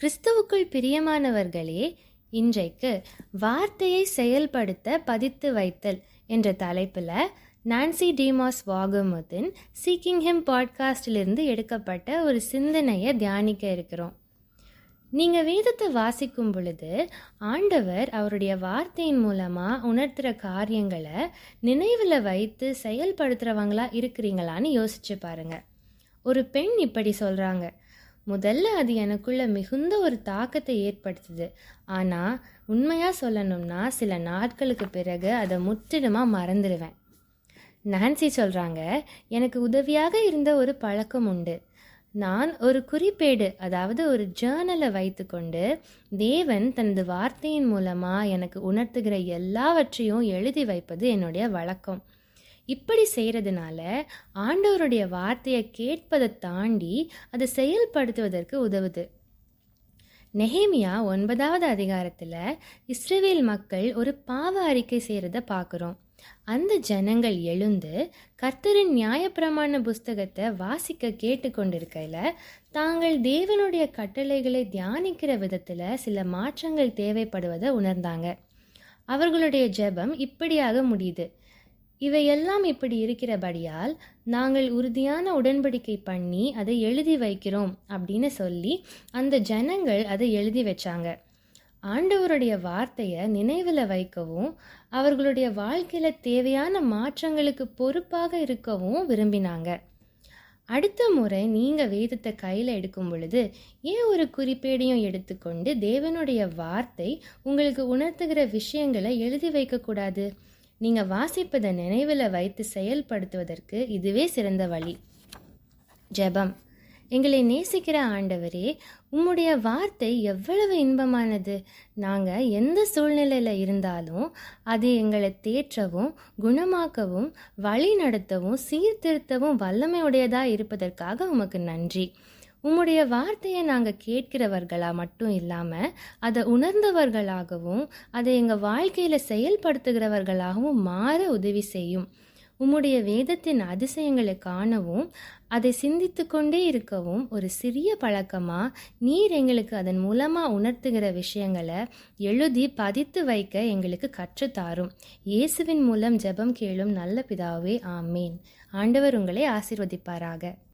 கிறிஸ்துவுக்குள் பிரியமானவர்களே இன்றைக்கு வார்த்தையை செயல்படுத்த பதித்து வைத்தல் என்ற தலைப்பில் நான்சி டிமாஸ் வாகமுத்தின் சீக்கிங் ஹிம் பாட்காஸ்டிலிருந்து எடுக்கப்பட்ட ஒரு சிந்தனையை தியானிக்க இருக்கிறோம். நீங்கள் வேதத்தை வாசிக்கும் பொழுது ஆண்டவர் அவருடைய வார்த்தையின் மூலமாக உணர்த்துகிற காரியங்களை நினைவில் வைத்து செயல்படுத்துகிறவங்களா இருக்கிறீங்களான்னு யோசிச்சு பாருங்கள் ஒரு பெண் இப்படி சொல்கிறாங்க முதல்ல அது எனக்குள்ள மிகுந்த ஒரு தாக்கத்தை ஏற்படுத்துது. ஆனால் உண்மையாக சொல்லணும்னா சில நாட்களுக்கு பிறகு அதை முற்றிலுமாக மறந்துடுவேன் நான்சி சொல்கிறாங்க எனக்கு உதவியாக இருந்த ஒரு பழக்கம் உண்டு. நான் ஒரு குறிப்பேடு அதாவது ஒரு ஜேர்னலை வைத்துக்கொண்டு தேவன் தனது வார்த்தையின் மூலமாக எனக்கு உணர்த்துகிற எல்லாவற்றையும் எழுதி வைப்பது என்னுடைய வழக்கம். இப்படி செய்கிறதுனால ஆண்டவருடைய வார்த்தையை கேட்பதை தாண்டி அதை செயல்படுத்துவதற்கு உதவுது. நெஹேமியா ஒன்பதாவது அதிகாரத்தில் இஸ்ரேவேல் மக்கள் ஒரு பாவ அறிக்கை செய்கிறத பார்க்குறோம். அந்த ஜனங்கள் எழுந்து கர்த்தரின் நியாயப்பிரமாண புஸ்தகத்தை வாசிக்க கேட்டுக்கொண்டிருக்கையில் தாங்கள் தேவனுடைய கட்டளைகளை தியானிக்கிற விதத்தில் சில மாற்றங்கள் தேவைப்படுவதை உணர்ந்தாங்க. அவர்களுடைய ஜெபம் இப்படியாக முடியுது. இவையெல்லாம் இப்படி இருக்கிறபடியால் நாங்கள் உறுதியான உடன்படிக்கை பண்ணி அதை எழுதி வைக்கிறோம் அப்படின்னு சொல்லி அந்த ஜனங்கள் அதை எழுதி வச்சாங்க. ஆண்டவருடைய வார்த்தையை நினைவில் வைக்கவும் அவர்களுடைய வாழ்க்கையில் தேவையான மாற்றங்களுக்கு பொறுப்பாக இருக்கவும் விரும்பினாங்க. அடுத்த முறை நீங்கள் வேதத்தை கையில் எடுக்கும் பொழுது ஏன் ஒரு குறிப்பேடையும் எடுத்துக்கொண்டு தேவனுடைய வார்த்தை உங்களுக்கு உணர்த்துகிற விஷயங்களை எழுதி வைக்கக்கூடாது? நீங்கள் வாசிப்பதை நினைவில் வைத்து செயல்படுத்துவதற்கு இதுவே சிறந்த வழி. ஜெபம். எங்களை நேசிக்கிற ஆண்டவரே உம்முடைய வார்த்தை எவ்வளவு இன்பமானது. நாங்கள் எந்த சூழ்நிலையில் இருந்தாலும் அது எங்களை தேற்றவும் குணமாக்கவும் வழி நடத்தவும் சீர்திருத்தவும் வல்லமையுடையதாக இருப்பதற்காக உமக்கு நன்றி. உம்முடைய வார்த்தையை நாங்கள் கேட்கிறவர்களாக மட்டும் இல்லாமல் அதை உணர்ந்தவர்களாகவும் அதை எங்கள் வாழ்க்கையில் செயல்படுத்துகிறவர்களாகவும் மாற உதவி செய்யும். உம்முடைய வேதத்தின் அதிசயங்களை காணவும் அதை சிந்தித்து கொண்டே இருக்கவும் ஒரு சிறிய பழக்கமாக நீர் எங்களுக்கு அதன் மூலமாக உணர்த்துகிற விஷயங்களை எழுதி பதித்து வைக்க எங்களுக்கு கற்றுத்தாரும். இயேசுவின் மூலம் ஜெபம் கேளும் நல்ல பிதாவே ஆமேன். ஆண்டவர் உங்களை ஆசிர்வதிப்பாராக.